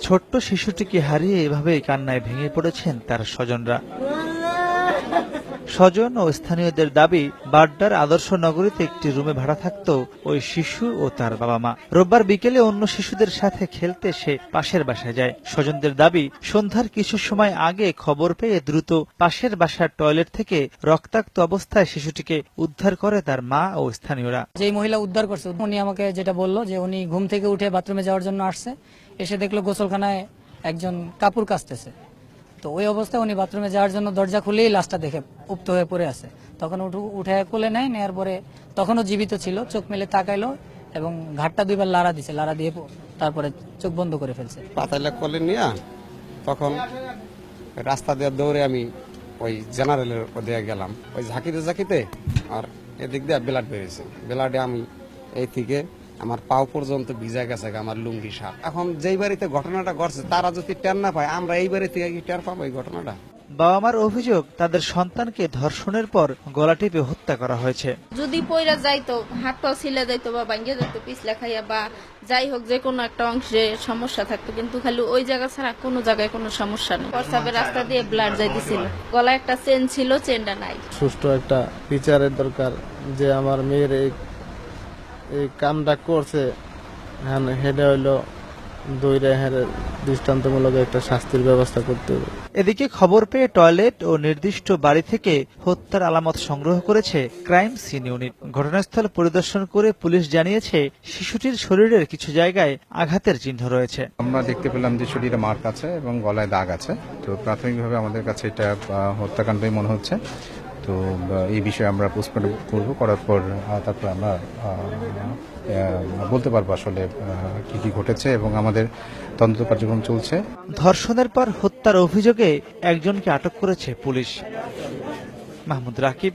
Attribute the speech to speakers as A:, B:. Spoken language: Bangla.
A: ছোট্ট শিশুটিকে হারিয়ে এভাবে কান্নায় ভেঙে পড়েছেন তার স্বজনরা। স্বজন ও স্থানীয়দের দাবি, বাড্ডার আদর্শ নগরীতে একটি রুমে ভাড়া থাকতো ওই শিশু ও তার বাবা মা। রোববার বিকেলে অন্য শিশুদের সাথে খেলতে সে পাশের বাসায় যায়। স্বজনদের দাবি, সন্ধ্যার কিছু সময় আগে খবর পেয়ে দ্রুত পাশের বাসার টয়লেট থেকে রক্তাক্ত অবস্থায় শিশুটিকে উদ্ধার করে তার মা ও স্থানীয়রা।
B: যেই মহিলা উদ্ধার করছে, উনি আমাকে যেটা বলল যে উনি ঘুম থেকে উঠে বাথরুমে যাওয়ার জন্য আসছে। এসে দেখল গোসলখানায় একজন কাপড় কাচতেছে। তো ওই অবস্থায় উনি বাথরুমে যাওয়ার জন্য দরজা খুলেই লাশটা দেখে উপ্ত হয়ে পড়ে আছে। তখন উঠে কোলে নেয় নেওয়ার পরে তখনও জীবিত ছিল, চোখ মেলে তাকাইলো এবং ঘাটটা দুইবার লাড়া দিছে, লাড়া দিয়ে তারপরে চোখ বন্ধ করে ফেলছে।
C: পাতাইলে কোলে নিয়ে তখন রাস্তা দিয়ে দৌড়ে আমি ওই জেনারেলের দিয়ে গেলাম। ওই ঝাঁকিতে ঝাঁকিতে আর এদিক দিয়ে ব্লাড বেরিয়েছে। ব্লাডে আমি এই থেকে আমার পাও পর্যন্ত ভিজা গেছে আমার লুঙ্গি সাপ এখন যেই বাড়িতে ঘটনাটা ঘটছে তারা যদি টের না পায় আমরা এই বাড়িতে থেকে কি টের পাবো এই ঘটনাটা?
A: বাবা মার অভিযোগ তাদের সন্তানকে ধর্ষণের পর গলা টিপে হত্যা করা হয়েছে।
D: যদি পয়রা যাইতো হাত পাও ছিলে যাইতো বা ভাঙ্গে যাইতো পিছলা খাইয়া বা যাই হোক যে কোনো একটা অংশে সমস্যা থাকতো কিন্তু খালি ওই জায়গা ছাড়া কোনো জায়গায় কোনো সমস্যা নেই। প্রস্রাবের রাস্তা দিয়ে ব্লাড যাইতেছিল। গলা একটা চেন ছিল চেনটা নাই।
E: সুষ্ঠু একটা বিচারের দরকার যে আমার মেয়ের এই কামটা করছে হ্যাঁ হেডে হইল দইরে হ্যাঁ দৃষ্টান্তমূলক একটা শাস্তির ব্যবস্থা করতে হবে।
A: এদিকে খবর পেয়ে টয়লেট ও নির্দিষ্ট বাড়ি থেকে হত্যার আলামত সংগ্রহ করেছে ক্রাইম সিন ইউনিট। ঘটনাস্থল পরিদর্শন করে পুলিশ জানিয়েছে শিশুটির শরীরের কিছু জায়গায় আঘাতের চিহ্ন রয়েছে।
F: আমরা দেখতে পেলাম যে শরীরে মার্ক আছে এবং গলায় দাগ আছে। তো প্রাথমিকভাবে আমাদের কাছে এটা হত্যাকাণ্ডই মনে হচ্ছে। তো এই বিষয়ে আমরা পোস্টমর্টম করব, করার পর তারপর আমরা বলতে পারব আসলে কি কি ঘটেছে এবং আমাদের তদন্ত কার্যক্রম চলছে।
A: ধর্ষণের পর হত্যার অভিযোগে একজনকে আটক করেছে পুলিশ। মাহমুদ রাকিব